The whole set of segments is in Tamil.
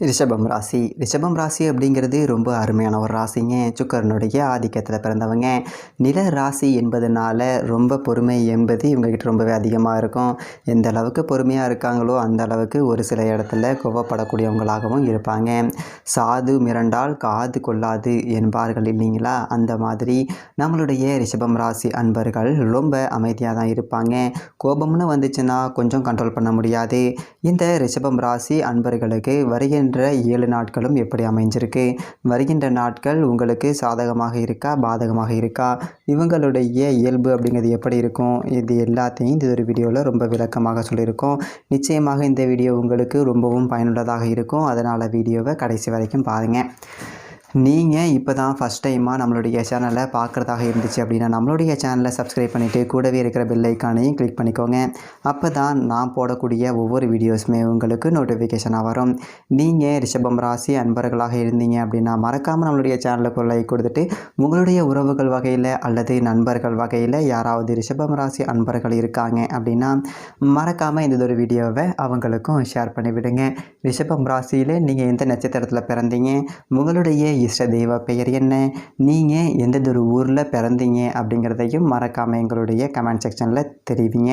ரிஷபம் ராசி. ரிஷபம் ராசி அப்படிங்கிறது ரொம்ப அருமையான ஒரு ராசிங்க. சுக்கரனுடைய ஆதிக்கத்தில் பிறந்தவங்க. நில ராசி என்பதனால ரொம்ப பொறுமை என்பது இவங்ககிட்ட ரொம்பவே அதிகமாக இருக்கும். எந்த அளவுக்கு பொறுமையாக இருக்காங்களோ அந்த அளவுக்கு ஒரு சில இடத்துல கோவப்படக்கூடியவங்களாகவும் இருப்பாங்க. சாது மிரண்டால் காது கொள்ளாது என்பார்கள் இல்லைங்களா? அந்த மாதிரி நம்மளுடைய ரிஷபம் ராசி அன்பர்கள் ரொம்ப அமைதியாக தான் இருப்பாங்க. கோபம்னு வந்துச்சுன்னா கொஞ்சம் கண்ட்ரோல் பண்ண முடியாது. இந்த ரிஷபம் ராசி அன்பர்களுக்கு வருகின்ற ஏழு நாட்களும் எப்படி அமைஞ்சிருக்கு? வருகின்ற நாட்கள் உங்களுக்கு சாதகமாக இருக்கா பாதகமாக இருக்கா? இவங்களுடைய இயல்பு அப்படிங்கிறது எப்படி இருக்கும்? இது எல்லாத்தையும் இந்த ஒரு வீடியோவில் ரொம்ப விளக்கமாக சொல்லியிருக்கோம். நிச்சயமாக இந்த வீடியோ உங்களுக்கு ரொம்பவும் பயனுள்ளதாக இருக்கும். அதனால் வீடியோவை கடைசி வரைக்கும் பாருங்கள் நீங்கள் இப்போ தான் ஃபஸ்ட் டைமாக நம்மளுடைய சேனலை பார்க்குறதாக இருந்துச்சு அப்படின்னா நம்மளுடைய சேனலை சப்ஸ்கிரைப் பண்ணிவிட்டு கூடவே இருக்கிற பெல் ஐக்கானையும் கிளிக் பண்ணிக்கோங்க. அப்போ தான் நான் போடக்கூடிய ஒவ்வொரு வீடியோஸுமே உங்களுக்கு நோட்டிஃபிகேஷனாக வரும். நீங்கள் ரிஷபம் ராசி அன்பர்களாக இருந்தீங்க அப்படின்னா மறக்காமல் நம்மளுடைய சேனலுக்கு ஒரு லைக் கொடுத்துட்டு உங்களுடைய உறவுகள் வகையில் அல்லது நண்பர்கள் வகையில் யாராவது ரிஷபம் ராசி அன்பர்கள் இருக்காங்க அப்படின்னா மறக்காமல் இந்த ஒரு வீடியோவை அவங்களுக்கும் ஷேர் பண்ணிவிடுங்க. ரிஷபம் ராசியில் நீங்கள் எந்த நட்சத்திரத்தில் பிறந்தீங்க? உங்களுடைய இஷ்ட தெய்வ பெயர் என்ன? நீங்கள் எந்தெந்த ஒரு ஊரில் பிறந்தீங்க அப்படிங்கிறதையும் மறக்காமல் எங்களுடைய கமெண்ட் செக்ஷனில் தெரிவிங்க.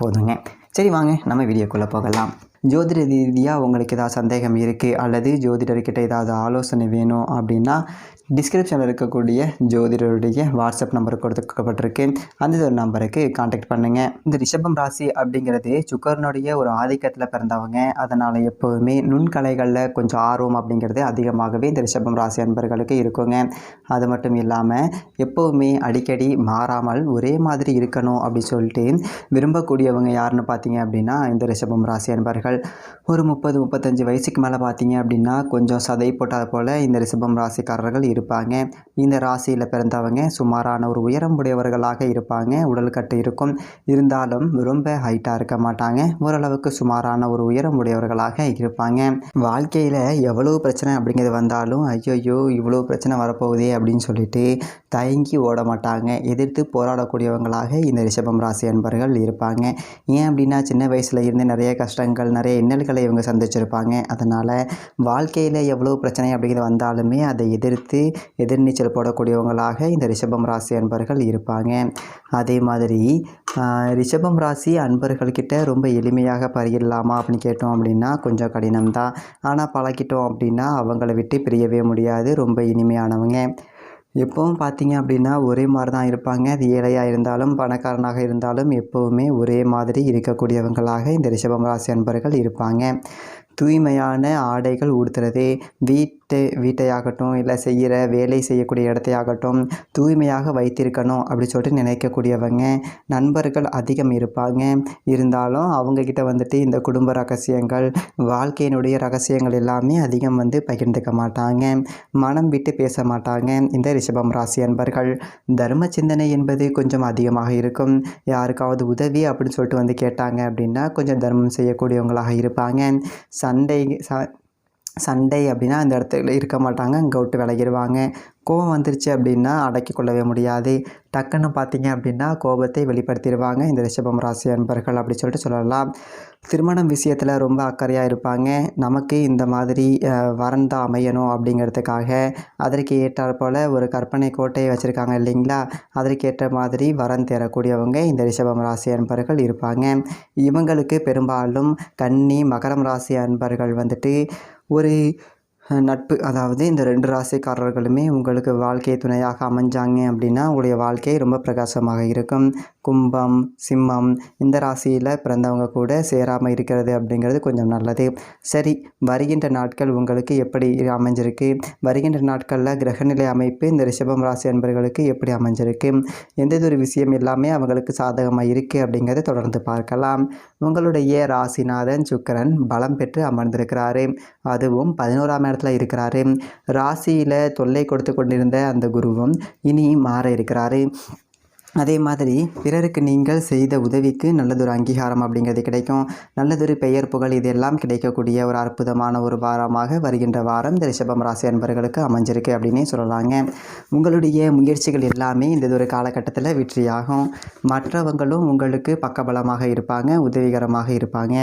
போதுங்க. சரி வாங்க நம்ம வீடியோக்குள்ளே போகலாம். ஜோதிட ரீதியாக உங்களுக்கு ஏதாவது சந்தேகம் இருக்குது அல்லது ஜோதிடர்கிட்ட ஏதாவது ஆலோசனை வேணும் அப்படின்னா டிஸ்கிரிப்ஷனில் இருக்கக்கூடிய ஜோதிடருடைய வாட்ஸ்அப் நம்பர் கொடுக்கப்பட்டிருக்கு. அந்த ஒரு நம்பருக்கு காண்டாக்ட் பண்ணுங்கள் இந்த ரிஷபம் ராசி அப்படிங்கிறது சுக்கரனுடைய ஒரு ஆதிக்கத்தில் பிறந்தவங்க. அதனால் எப்போதுமே நுண்கலைகளில் கொஞ்சம் ஆர்வம் அப்படிங்கிறது அதிகமாகவே இந்த ரிஷபம் ராசி அன்பர்களுக்கு இருக்குங்க. அது மட்டும் இல்லாமல் எப்போவுமே அடிக்கடி மாறாமல் ஒரே மாதிரி இருக்கணும் அப்படி சொல்லிட்டு விரும்பக்கூடிய விரும்பக்கூடியவங்க யாருன்னு பார்த்தீங்க அப்படின்னா இந்த ரிஷபம் ராசி அன்பர்கள். ஒரு முப்பது முப்பத்தஞ்சு வயசுக்கு மேலே பார்த்தீங்க அப்படின்னா கொஞ்சம் சதை போட்டால் போல் இந்த ரிஷபம் ராசிக்காரர்கள் இருப்பாங்க. இந்த ராசியில் பிறந்தவங்க சுமாரான ஒரு உயரம் உடையவர்களாக இருப்பாங்க. உடல் கட்டு இருக்கும். இருந்தாலும் ரொம்ப ஹைட்டாக இருக்க மாட்டாங்க. ஓரளவுக்கு சுமாரான ஒரு உயரம் உடையவர்களாக இருப்பாங்க. வாழ்க்கையில் எவ்வளோ பிரச்சனை அப்படிங்கிறது வந்தாலும் ஐயோயோ இவ்வளோ பிரச்சனை வரப்போகுதே அப்படின்னு சொல்லிட்டு தயங்கி ஓட மாட்டாங்க. எதிர்த்து போராடக்கூடியவங்களாக இந்த ரிஷபம் ராசி அன்பர்கள் இருப்பாங்க. ஏன் அப்படின்னா சின்ன வயசில் இருந்து நிறைய கஷ்டங்கள் நிறைய இன்னல்களை இவங்க சந்திச்சிருப்பாங்க. அதனால் வாழ்க்கையில் எவ்வளோ பிரச்சனை அப்படிங்கிறது வந்தாலுமே அதை எதிர்த்து எதிர்நீச்சல் போடக்கூடியவங்களாக இந்த ரிஷபம் ராசி அன்பர்கள் இருப்பாங்க. அதே மாதிரி ரிஷபம் ராசி அன்பர்கள்கிட்ட ரொம்ப எளிமையாக பருகிடலாமா அப்படின்னு கேட்டோம் அப்படின்னா கொஞ்சம் கடினம் தான் ஆனால் பழகிட்டோம் அப்படின்னா அவங்கள விட்டு பிரியவே முடியாது. ரொம்ப இனிமையானவங்க. எப்பவும் பார்த்தீங்க அப்படின்னா ஒரே மாதிரி தான் இருப்பாங்க. அது ஏழையாக இருந்தாலும் பணக்காரனாக இருந்தாலும் எப்போவுமே ஒரே மாதிரி இருக்கக்கூடியவங்களாக இந்த ரிஷபம் ராசி அன்பர்கள் இருப்பாங்க. தூய்மையான ஆடைகள் உடுத்துறது வீட் வீட்டை வீட்டையாகட்டும் இல்லை செய்கிற வேலை செய்யக்கூடிய இடத்தையாகட்டும் தூய்மையாக வைத்திருக்கணும் அப்படி சொல்லிட்டு நினைக்கக்கூடியவங்க நண்பர்கள் அதிகம் இருப்பாங்க. இருந்தாலும் அவங்கக்கிட்ட வந்துட்டு இந்த குடும்ப ரகசியங்கள் வாழ்க்கையினுடைய ரகசியங்கள் எல்லாமே அதிகம் வந்து பகிர்ந்துக்க மாட்டாங்க. மனம் விட்டு பேச மாட்டாங்க. இந்த ரிஷபம் ராசி அன்பர்கள் தர்ம சிந்தனை என்பது கொஞ்சம் அதிகமாக இருக்கும். யாருக்காவது உதவி அப்படின்னு சொல்லிட்டு வந்து கேட்டாங்க அப்படின்னா கொஞ்சம் தர்மம் செய்யக்கூடியவங்களாக இருப்பாங்க. சண்டை ச சண்டை அப்படின்னா அந்த இடத்துல இருக்க மாட்டாங்க. அங்கே விட்டு விலகிடுவாங்க கோபம் வந்துருச்சு அப்படின்னா அடக்கி கொள்ளவே முடியாது. டக்குன்னு பார்த்தீங்க அப்படின்னா கோபத்தை வெளிப்படுத்திடுவாங்க இந்த ரிஷபம் ராசி அன்பர்கள் அப்படி சொல்லிட்டு சொல்லலாம். திருமணம் விஷயத்தில் ரொம்ப அக்கறையாக இருப்பாங்க. நமக்கு இந்த மாதிரி அஹ், வரன் தான் அமையணும் அப்படிங்கிறதுக்காக அதற்கு ஏற்றாற் போல் ஒரு கற்பனை கோட்டையை வச்சுருக்காங்க இல்லைங்களா? அதற்கு ஏற்ற மாதிரி வரன் தேரக்கூடியவங்க இந்த ரிஷபம் ராசி அன்பர்கள் இருப்பாங்க. இவங்களுக்கு பெரும்பாலும் கன்னி மகரம் ராசி அன்பர்கள் வந்துட்டு ஒரு நட்பு அதாவது இந்த ரெண்டு ராசிக்காரர்களுமே உங்களுக்கு வாழ்க்கை துணையாக அமைஞ்சாங்க அப்படின்னா உங்களுடைய வாழ்க்கை ரொம்ப பிரகாசமாக இருக்கும். கும்பம் சிம்மம் இந்த ராசியில் பிறந்தவங்க கூட சேராமல் இருக்கிறது அப்படிங்கிறது கொஞ்சம் நல்லது. சரி வருகின்ற நாட்கள் உங்களுக்கு எப்படி அமைஞ்சிருக்கு? வருகின்ற நாட்களில் கிரகநிலை அமைப்பு இந்த ரிஷபம் ராசி அன்பர்களுக்கு எப்படி அமைஞ்சிருக்கு? எந்ததொரு ஒரு விஷயம் எல்லாமே அவங்களுக்கு சாதகமாக இருக்குது அப்படிங்கிறத தொடர்ந்து பார்க்கலாம். உங்களுடைய ராசிநாதன் சுக்கிரன் பலம் பெற்று அமர்ந்திருக்கிறாரு. அதுவும் பதினோராம் இடத்துல இருக்கிறாரு. ராசியில் தொல்லை கொடுத்து கொண்டிருந்த அந்த குருவும் இனி மாற இருக்கிறாரு. அதே மாதிரி பிறருக்கு நீங்கள் செய்த உதவிக்கு நல்லதொரு அங்கீகாரம் அப்படிங்கிறது கிடைக்கும். நல்லதொரு பெயர் புகழ் இதெல்லாம் கிடைக்கக்கூடிய ஒரு அற்புதமான ஒரு வாரமாக வருகின்ற வாரம் இந்த ரிஷபம் ராசி அன்பர்களுக்கு அமைஞ்சிருக்கு அப்படின்னே சொல்லலாங்க. உங்களுடைய முயற்சிகள் எல்லாமே இந்த ஒரு காலகட்டத்தில் வெற்றியாகும். மற்றவங்களும் உங்களுக்கு பக்கபலமாக இருப்பாங்க உதவிகரமாக இருப்பாங்க.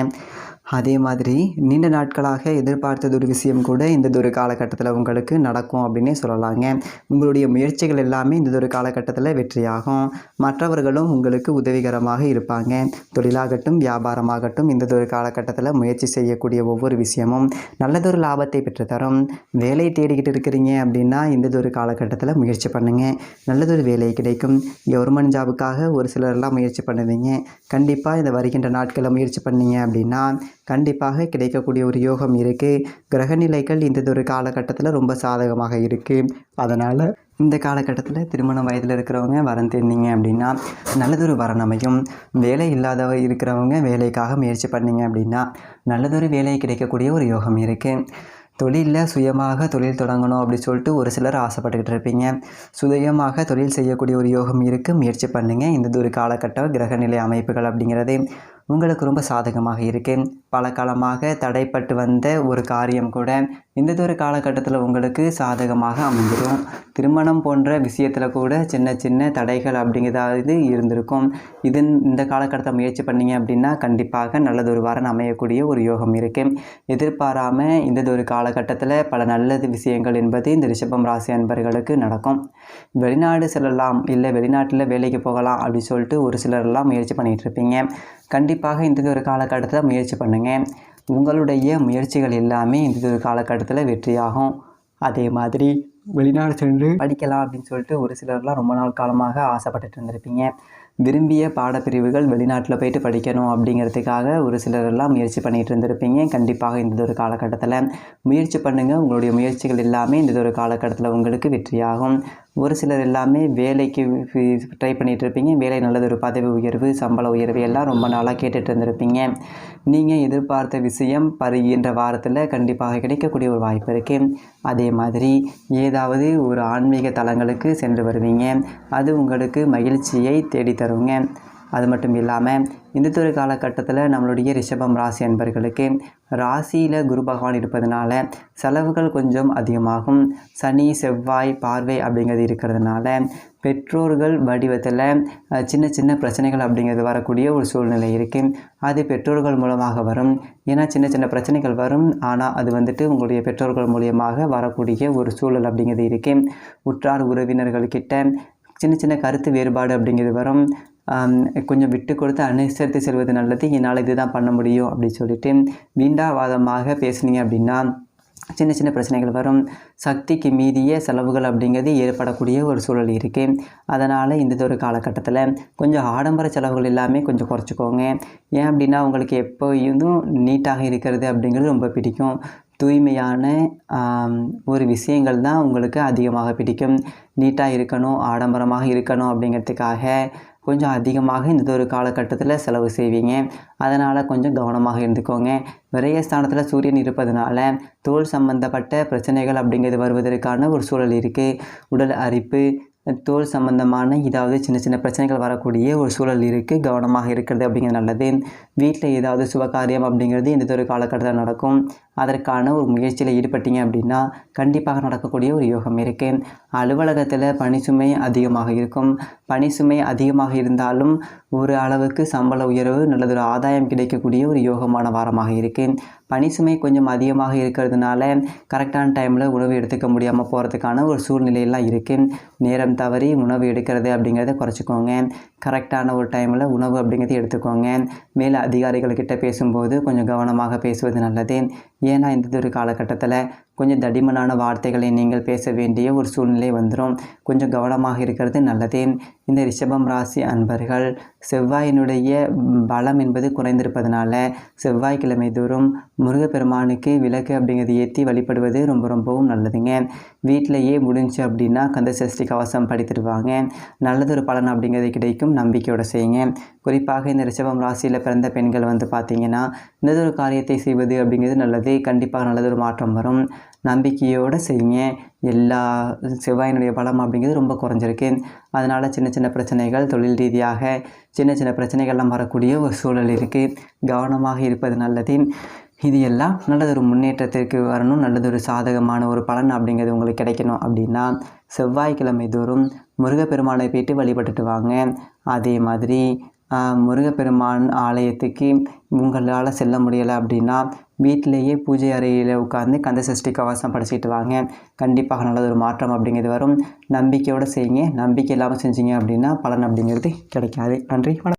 அதே மாதிரி நீண்ட நாட்களாக எதிர்பார்த்தது ஒரு விஷயம் கூட இந்த ஒரு காலகட்டத்தில் உங்களுக்கு நடக்கும் அப்படின்னே சொல்லலாங்க. உங்களுடைய முயற்சிகள் எல்லாமே இந்த ஒரு காலகட்டத்தில் வெற்றியாகும். மற்றவர்களும் உங்களுக்கு உதவிகரமாக இருப்பாங்க. தொழிலாகட்டும் வியாபாரமாகட்டும் இந்த ஒரு காலகட்டத்தில் முயற்சி செய்யக்கூடிய ஒவ்வொரு விஷயமும் நல்லதொரு லாபத்தை பெற்றுத்தரும். வேலை தேடிக்கிட்டு இருக்கிறீங்க அப்படின்னா இந்த ஒரு காலகட்டத்தில் முயற்சி பண்ணுங்கள் நல்லதொரு வேலை கிடைக்கும். கவர்மெண்ட் ஜாபுக்காக ஒரு சிலர்லாம் முயற்சி பண்ணுவீங்க. கண்டிப்பாக இந்த வருகின்ற நாட்களில் முயற்சி பண்ணீங்க அப்படின்னா கண்டிப்பாக கிடைக்கக்கூடிய ஒரு யோகம் இருக்குது கிரகநிலைகள் இந்த ஒரு காலகட்டத்தில் ரொம்ப சாதகமாக இருக்குது அதனால் இந்த காலகட்டத்தில் திருமண வயதில் இருக்கிறவங்க வரம் தெரிந்தீங்க அப்படின்னா நல்லதொரு வரன் அமையும். வேலை இல்லாதவ இருக்கிறவங்க வேலைக்காக முயற்சி பண்ணீங்க அப்படின்னா நல்லதொரு வேலை கிடைக்கக்கூடிய ஒரு யோகம் இருக்குது தொழிலில் சுயமாக தொழில் தொடங்கணும் அப்படி சொல்லிட்டு ஒரு சிலர் ஆசைப்பட்டுக்கிட்டு இருப்பீங்க. சுயமாக தொழில் செய்யக்கூடிய ஒரு யோகம் இருக்குது முயற்சி பண்ணுங்கள் இந்த ஒரு காலகட்டம் கிரகநிலை அமைப்புகள் அப்படிங்கிறது உங்களுக்கு ரொம்ப சாதகமாக இருக்குது பல காலமாக தடைப்பட்டு வந்த ஒரு காரியம் கூட இந்த காலகட்டத்தில் உங்களுக்கு சாதகமாக அமைஞ்சிடும் திருமணம் போன்ற விஷயத்தில் கூட சின்ன சின்ன தடைகள் அப்படிங்கிறதாவது இருந்திருக்கும். இது இந்த காலகட்டத்தை முயற்சி பண்ணீங்க அப்படின்னா கண்டிப்பாக நல்லதொரு வரன் அமையக்கூடிய ஒரு யோகம் இருக்குது எதிர்பாராமல் இந்த ஒரு காலகட்டத்தில் பல நல்லது விஷயங்கள் என்பது இந்த ரிஷபம் ராசி அன்பர்களுக்கு நடக்கும். வெளிநாடு செல்லலாம் இல்லை வெளிநாட்டில் வேலைக்கு போகலாம் அப்படி சொல்லிட்டு ஒரு சிலர்லாம் முயற்சி பண்ணிகிட்டு இருப்பீங்க. கண்டிப்பாக இந்த ஒரு காலகட்டத்தில் முயற்சி பண்ணுங்கள் உங்களுடைய முயற்சிகள் எல்லாமே இந்த ஒரு காலகட்டத்தில் வெற்றியாகும். அதே மாதிரி வெளிநாடு சென்று படிக்கலாம் அப்படின்னு சொல்லிட்டு ஒரு சிலர்லாம் ரொம்ப நாள் காலமாக ஆசைப்பட்டுட்டு இருந்திருப்பீங்க. விரும்பிய பாடப்பிரிவுகள் வெளிநாட்டில் போயிட்டு படிக்கணும் அப்படிங்கிறதுக்காக ஒரு சிலரெல்லாம் முயற்சி பண்ணிகிட்டு இருந்திருப்பீங்க. கண்டிப்பாக இந்த ஒரு காலகட்டத்தில் முயற்சி பண்ணுங்கள் உங்களுடைய முயற்சிகள் எல்லாமே இந்த ஒரு காலகட்டத்தில் உங்களுக்கு வெற்றியாகும். ஒரு சிலர் எல்லாமே வேலைக்கு ட்ரை பண்ணிகிட்டு இருப்பீங்க. வேலை நல்லது ஒரு பதவி உயர்வு சம்பள உயர்வு எல்லாம் ரொம்ப நாளாக கேட்டுட்டு இருந்திருப்பீங்க. நீங்கள் எதிர்பார்த்த விஷயம் பருகின்ற வாரத்தில் கண்டிப்பாக கிடைக்கக்கூடிய ஒரு வாய்ப்பு இருக்குது அதே மாதிரி ஏதாவது ஒரு ஆன்மீக தலங்களுக்கு சென்று வருவீங்க. அது உங்களுக்கு மகிழ்ச்சியை தேடித்த தருவங்க. அது மட்டும் இல்லாமல் இந்த காலகட்டத்தில் நம்மளுடைய ரிஷபம் ராசி என்பர்களுக்கு ராசியில் குரு பகவான் இருப்பதனால செலவுகள் கொஞ்சம் அதிகமாகும். சனி செவ்வாய் பார்வை அப்படிங்கிறது இருக்கிறதுனால பெற்றோர்கள் வடிவத்தில் சின்ன சின்ன பிரச்சனைகள் அப்படிங்கிறது வரக்கூடிய ஒரு சூழ்நிலை இருக்குது அது பெற்றோர்கள் மூலமாக வரும். ஏன்னா சின்ன சின்ன பிரச்சனைகள் வரும். ஆனால் அது வந்துட்டு உங்களுடைய பெற்றோர்கள் மூலியமாக வரக்கூடிய ஒரு சூழல் அப்படிங்கிறது இருக்குது உற்றார் உறவினர்கள்கிட்ட சின்ன சின்ன கருத்து வேறுபாடு அப்படிங்கிறது வரும். கொஞ்சம் விட்டு கொடுத்து அனுசரித்து செல்வது நல்லது. என்னால் இதுதான் பண்ண முடியும் அப்படி சொல்லிட்டு வீண்டாவாதமாக பேசுனீங்க அப்படின்னா சின்ன சின்ன பிரச்சனைகள் வரும். சக்திக்கு மீறிய செலவுகள் அப்படிங்கிறது ஏற்படக்கூடிய ஒரு சூழல் இருக்குது அதனால் இந்த ஒரு காலகட்டத்தில் கொஞ்சம் ஆடம்பர செலவுகள் எல்லாமே கொஞ்சம் குறைச்சிக்கோங்க. ஏன் அப்படின்னா உங்களுக்கு எப்போயும் நீட்டாக இருக்கிறது அப்படிங்கிறது ரொம்ப பிடிக்கும். தூய்மையான ஒரு விஷயங்கள் தான் உங்களுக்கு அதிகமாக பிடிக்கும். நீட்டாக இருக்கணும் ஆடம்பரமாக இருக்கணும் அப்படிங்கிறதுக்காக கொஞ்சம் அதிகமாக இந்த ஒரு காலகட்டத்தில் செலவு செய்வீங்க. அதனால் கொஞ்சம் கவனமாக இருந்துக்கோங்க. விரைய ஸ்தானத்தில் சூரியன் இருப்பதனால தோல் சம்பந்தப்பட்ட பிரச்சனைகள் அப்படிங்கிறது வருவதற்கான ஒரு சூழல் இருக்குது உடல் அரிப்பு தோல் சம்பந்தமான ஏதாவது சின்ன சின்ன பிரச்சனைகள் வரக்கூடிய ஒரு சூழல் இருக்குது கவனமாக இருக்கிறது அப்படிங்கிறது நல்லது. வீட்டில் ஏதாவது சுபகாரியம் அப்படிங்கிறது இந்த ஒரு காலகட்டத்தில் நடக்கும். அதற்கான ஒரு முயற்சியில் ஈடுபட்டீங்க அப்படின்னா கண்டிப்பாக நடக்கக்கூடிய ஒரு யோகம் இருக்குது அலுவலகத்தில் பணிசுமை அதிகமாக இருக்கும். பணிசுமை அதிகமாக இருந்தாலும் ஒரு அளவுக்கு சம்பள உயர்வு நல்லதொரு ஆதாயம் கிடைக்கக்கூடிய ஒரு யோகமான வாரமாக இருக்குது பணிசுமை கொஞ்சம் அதிகமாக இருக்கிறதுனால கரெக்டான டைமில் உணவு எடுத்துக்க முடியாமல் போகிறதுக்கான ஒரு சூழ்நிலையெல்லாம் இருக்குது நேரம் தவறி உணவு எடுக்கிறது அப்படிங்கிறத குறைச்சிக்கோங்க. கரெக்டான ஒரு டைமில் உணவு அப்படிங்கிறத எடுத்துக்கோங்க. மேல் அதிகாரிகள்கிட்ட பேசும்போது கொஞ்சம் கவனமாக பேசுவது நல்லது. ஏன்னா இந்த ஒரு காலகட்டத்தில் கொஞ்சம் தடிமனான வார்த்தைகளை நீங்கள் பேச வேண்டிய ஒரு சூழ்நிலை வந்துடும் கொஞ்சம் கவனமாக இருக்கிறது நல்லது. இந்த ரிஷபம் ராசி அன்பர்கள் செவ்வாயினுடைய பலம் என்பது குறைந்திருப்பதனால செவ்வாய்க்கிழமை தோறும் முருகப்பெருமானுக்கு விளக்கு அப்படிங்கிறது ஏற்றி வழிபடுவது ரொம்ப ரொம்பவும் நல்லதுங்க. வீட்டிலையே முடிஞ்சு அப்படின்னா கந்த சஷ்டி கவசம் படித்துடுவாங்க நல்லதொரு பலன் அப்படிங்கிறது கிடைக்கும். நம்பிக்கையோடு செய்யுங்க. குறிப்பாக இந்த ரிஷபம் ராசியில் பிறந்த பெண்கள் வந்து பார்த்தீங்கன்னா இன்னதொரு காரியத்தை செய்வது அப்படிங்கிறது நல்லது. கண்டிப்பாக நல்லதொரு மாற்றம் வரும். நம்பிக்கையோடு செய்யுங்க. எல்லா செவ்வாயினுடைய பலம் அப்படிங்கிறது ரொம்ப குறைஞ்சிருக்கு. அதனால் சின்ன சின்ன பிரச்சனைகள் தொழில் ரீதியாக சின்ன சின்ன பிரச்சனைகள்லாம் வரக்கூடிய ஒரு சூழல் இருக்குது கவனமாக இருப்பது நல்லது. இது எல்லாம் நல்லதொரு முன்னேற்றத்திற்கு வரணும். நல்லதொரு சாதகமான ஒரு பலன் அப்படிங்கிறது உங்களுக்கு கிடைக்கணும் அப்படின்னா செவ்வாய்க்கிழமை தோறும் முருகப்பெருமானை போயிட்டு வழிபட்டுட்டு வாங்க. அதே மாதிரி முருகப்பெருமான் ஆலயத்துக்கு உங்களால் செல்ல முடியலை அப்படின்னா வீட்டிலேயே பூஜை அறையில் உட்காந்து கந்த சஷ்டி கவசம் படிச்சுட்டு வாங்க. கண்டிப்பாக நல்லது ஒரு மாற்றம் அப்படிங்கிறது வரும். நம்பிக்கையோடு செய்யுங்க. நம்பிக்கை இல்லாமல் செஞ்சீங்க அப்படின்னா பலன் அப்படிங்கிறது கிடைக்காது. நன்றி வணக்கம்.